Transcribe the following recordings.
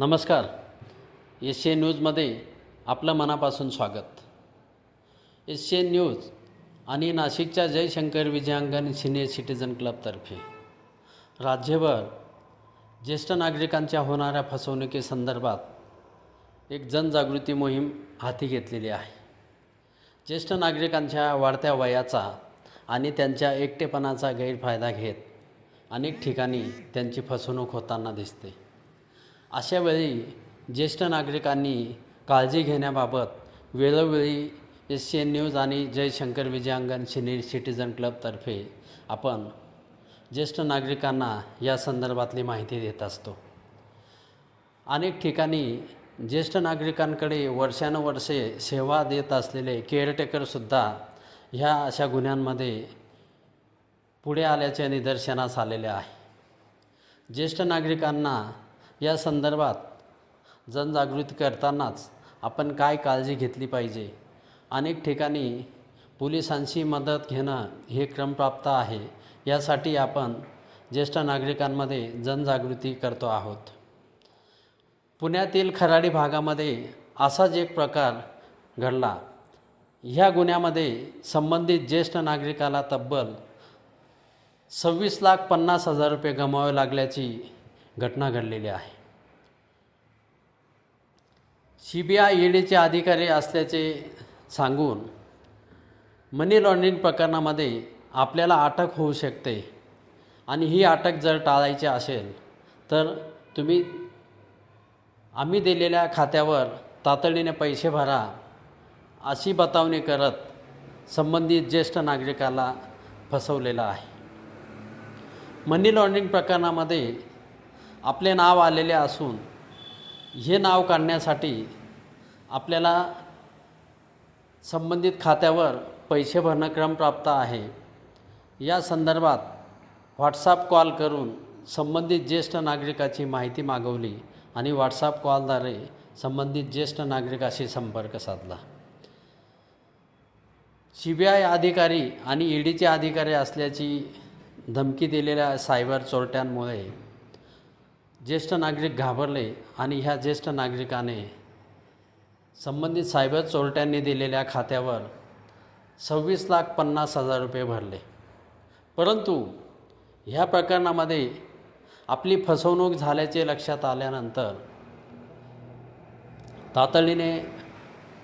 नमस्कार. एस न्यूजमध्ये आपलं मनापासून स्वागत. एस न्यूज आणि नाशिकच्या जयशंकर विजयांगण सिनियर सिटीजन क्लबतर्फे राज्यभर ज्येष्ठ नागरिकांच्या होणाऱ्या फसवणुकीसंदर्भात एक जनजागृती मोहीम हाती घेतलेली आहे. ज्येष्ठ नागरिकांच्या वाढत्या वयाचा आणि त्यांच्या एकटेपणाचा गैरफायदा घेत अनेक ठिकाणी त्यांची फसवणूक होताना दिसते. अशा वेळी ज्येष्ठ नागरिकांनी काळजी घेण्याबाबत वेळोवेळी एस सी एन न्यूज आणि जयशंकर विजयांगण सिनियर सिटीजन क्लबतर्फे आपण ज्येष्ठ नागरिकांना या संदर्भातली माहिती देत असतो. अनेक ठिकाणी ज्येष्ठ नागरिकांकडे वर्षानुवर्षे सेवा देत असलेले केअरटेकरसुद्धा ह्या अशा गुन्ह्यांमध्ये पुढे आल्याचे निदर्शनास आलेले आहे. ज्येष्ठ नागरिकांना या संदर्भात जनजागृती करतानाच आपण काय काळजी घेतली पाहिजे? अनेक ठिकाणी पोलिसांची मदत घेणं हे क्रमप्राप्त आहे. यासाठी आपण ज्येष्ठ नागरिकांमध्ये जनजागृती करतो आहोत. पुण्यातील खराडी भागामध्ये असाच एक प्रकार घडला. ह्या गुन्ह्यामध्ये संबंधित ज्येष्ठ नागरिकाला तब्बल सव्वीस लाख पन्नास हजार रुपये गमावे लागल्याची घटना घडलेली आहे. सी बी आय ईडीचे अधिकारी असल्याचे सांगून मनी लॉन्ड्रिंग प्रकरणामध्ये आपल्याला अटक होऊ शकते आणि ही अटक जर टाळायची असेल तर तुम्ही आम्ही दिलेल्या खात्यावर तातडीने पैसे भरा अशी बतावणी करत संबंधित ज्येष्ठ नागरिकाला फसवलेलं आहे. मनी लॉन्ड्रिंग प्रकरणामध्ये आपले नाव आलेले असून हे नाव काढण्यासाठी आपल्याला संबंधित खात्यावर पैसे भरणं क्रमप्राप्त आहे. या संदर्भात व्हॉट्सअप कॉल करून संबंधित ज्येष्ठ नागरिकाची माहिती मागवली आणि व्हॉट्सअप कॉलद्वारे संबंधित ज्येष्ठ नागरिकाशी संपर्क साधला. सी बी आय अधिकारी आणि ई डीचे अधिकारी असल्याची धमकी दिलेल्या सायबर चोरट्यांमुळे ज्येष्ठ नागरिक घाबरले आणि ह्या ज्येष्ठ नागरिकाने संबंधित सायबर चोरट्यांनी दिलेल्या खात्यावर सव्वीस लाख पन्नास हजार रुपये भरले. परंतु ह्या प्रकरणामध्ये आपली फसवणूक झाल्याचे लक्षात आल्यानंतर तातडीने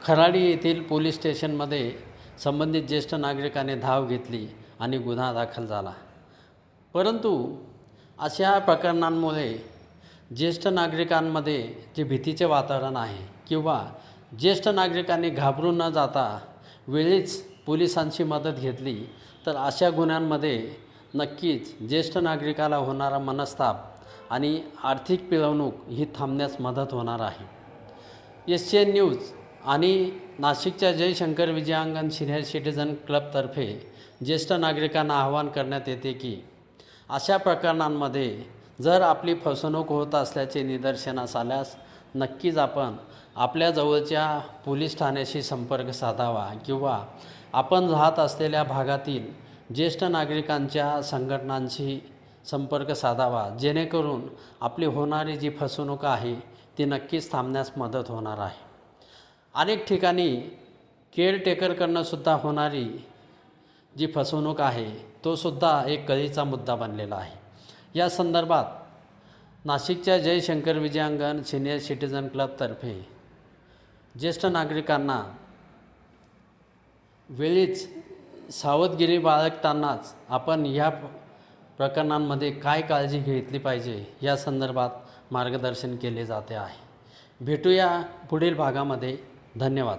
खराडी येथील पोलीस स्टेशनमध्ये संबंधित ज्येष्ठ नागरिकाने धाव घेतली आणि गुन्हा दाखल झाला. परंतु अशा प्रकरणांमुळे ज्येष्ठ नागरिकांमध्ये जे भीतीचे वातावरण आहे किंवा ज्येष्ठ नागरिकांनी घाबरून न जाता वेळीच पोलिसांची मदत घेतली तर अशा गुन्ह्यांमध्ये नक्कीच ज्येष्ठ नागरिकाला होणारा मनस्ताप आणि आर्थिक पिळवणूक ही थांबण्यास मदत होणार आहे. एस सी एन न्यूज आणि नाशिकच्या जयशंकर विजयांगण सिनियर सिटीजन क्लबतर्फे ज्येष्ठ नागरिकांना आवाहन करण्यात येते की अशा प्रकरणांमध्ये जर आपली फसवणूक होत असल्याचे निदर्शनास आल्यास नक्कीच आपण आपल्या जवळच्या पोलीस ठाण्याशी संपर्क साधावा किंवा आपण राहत असलेल्या भागातील ज्येष्ठ नागरिकांच्या संघटनांशी संपर्क साधावा जेणेकरून आपली होणारी जी फसवणूक आहे ती नक्कीच थांबण्यास मदत होणार आहे. अनेक ठिकाणी केअरटेकरकडनंसुद्धा होणारी जी फसवणूक आहे तोसुद्धा एक कळीचा मुद्दा बनलेला आहे. या संदर्भात नाशिकच्या जयशंकर विजयांगण सिनियर सिटीजन क्लबतर्फे ज्येष्ठ नागरिकांना वेळीच सावधगिरी बाळगतानाच आपण ह्या प्रकरणांमध्ये काय काळजी घेतली पाहिजे या संदर्भात मार्गदर्शन केले जाते आहे. भेटूया पुढील भागामध्ये. धन्यवाद.